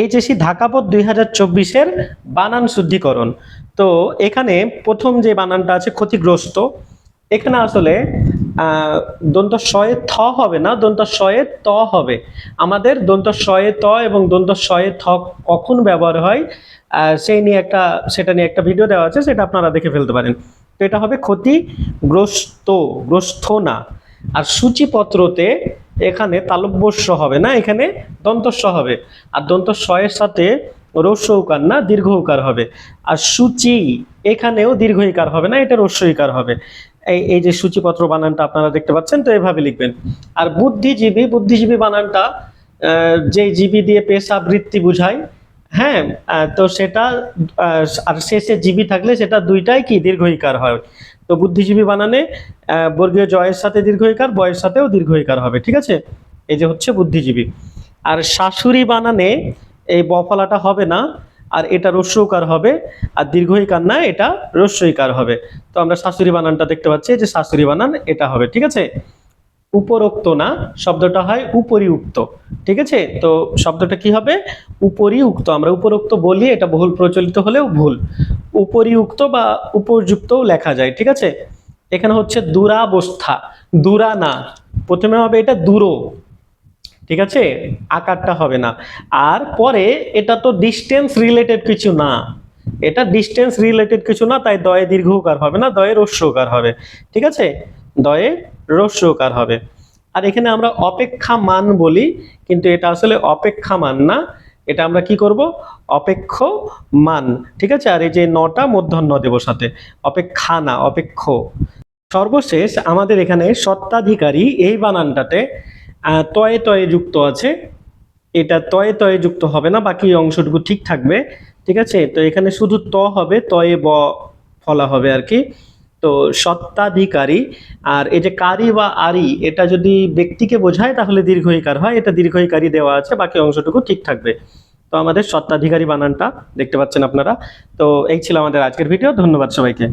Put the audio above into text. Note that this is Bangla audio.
এইচএসি ঢাকাপথ দুই হাজার চব্বিশের বানান শুদ্ধিকরণ। তো এখানে প্রথম যে বানানটা আছে ক্ষতিগ্রস্ত, এখানে আসলে দন্ত শয়ে থ হবে না দন্ত শয়ে ত হবে। আমাদের দন্ত শয়ে ত এবং দন্ত শয়ে থ কখন ব্যবহার হয় সেই নিয়ে একটা, সেটা নিয়ে একটা ভিডিও দেওয়া আছে, সেটা আপনারা দেখে ফেলতে পারেন। তো এটা হবে ক্ষতিগ্রস্ত গ্রস্ত না। আর সূচিপত্রতে এখানে তালব্যস্য হবে না, এখানে দন্তস্ব হবে। আর দন্ত এর সাথে রস্য উকার না দীর্ঘ উকার হবে। আর সূচি, এখানেও দীর্ঘ ইকার হবে না, এটা রস্য ইকার হবে। এই এই যে সূচিপত্র বানানটা আপনারা দেখতে পাচ্ছেন, তো এভাবে লিখবেন। আর বুদ্ধিজীবী বুদ্ধিজীবী বানানটা যে জীবী দিয়ে পেশা বৃত্তি বুঝায় হ্যাঁ তো সেটা আর শেষে জীবী থাকলে সেটা দুইটাই কি দীর্ঘ ইকার হয়। তো বুদ্ধিজীবী বানানে বর্গীয় জয়ের সাথে দীর্ঘ ইকার বয়ের সাথেও দীর্ঘ ইকার হবে, ঠিক আছে? এই যে হচ্ছে বুদ্ধিজীবী। আর শাশুড়ি বানানে এই বফলাটা হবে না, আর এটা রস্যকার হবে, আর দীর্ঘইকার না, এটা রস্যইকার হবে। তো আমরা শাশুড়ি বানানটা দেখতে পাচ্ছি যে শাশুড়ি বানান, এটা হবে, ঠিক আছে? উপরোক্ত না, শব্দটা হয় উপরিউক্ত, ঠিক আছে? তো শব্দটা কি হবে? উপরিউক্ত, আমরা উপরোক্ত বলি, এটা বহুল প্রচলিত হলেও ভুল। উপরিউক্ত বা উপযুক্তও লেখা যায়, ঠিক আছে? এখানে হচ্ছে দুরাবস্থা দুরা না প্রথমে হবে এটা দুরো, ঠিক আছে? আকারটা হবে না। আর পরে এটা তো ডিস্টেন্স রিলেটেড কিছু না। এটা ডিস্টেন্স রিলেটেড কিছু না, তাই দয়ে দীর্ঘকার হবে না, দয়ে রস্যকার হবে, ঠিক আছে? দয়ে রস্যকার হবে। আর এখানে আমরা অপেক্ষা মান বলি, কিন্তু এটা আসলে অপেক্ষা মান না। এটা আমরা কি করব? অপেক্ষ মান ঠিক আছে? আর এই যে নটা মধ্যাহ্ন দেব সাথে অপেক্ষা না অপেক্ষ। সর্বশেষ আমাদের এখানে সত্ত্বাধিকারী এই বানানটাতে তয়ে তয়ে যুক্ত আছে। এটা তয়ে তয়ে যুক্ত হবে না, বাকি অংশটুকু ঠিক থাকবে, ঠিক আছে? তো এখানে শুধু ত হবে, তয়ে ব ফলা হবে আর কি। তো সত্ত্বাধিকারী। আর এই যে কারি বা আরি, এটা যদি ব্যক্তিকে বোঝায়, তাহলে দীর্ঘইকার হয়। এটা দীর্ঘইকারী দেওয়া আছে, বাকি অংশটুকু ঠিক থাকবে। তো আমাদের সত্ত্বাধিকারী বানানটা দেখতে পাচ্ছেন আপনারা। তো এই ছিল আমাদের আজকের ভিডিও। ধন্যবাদ সবাইকে।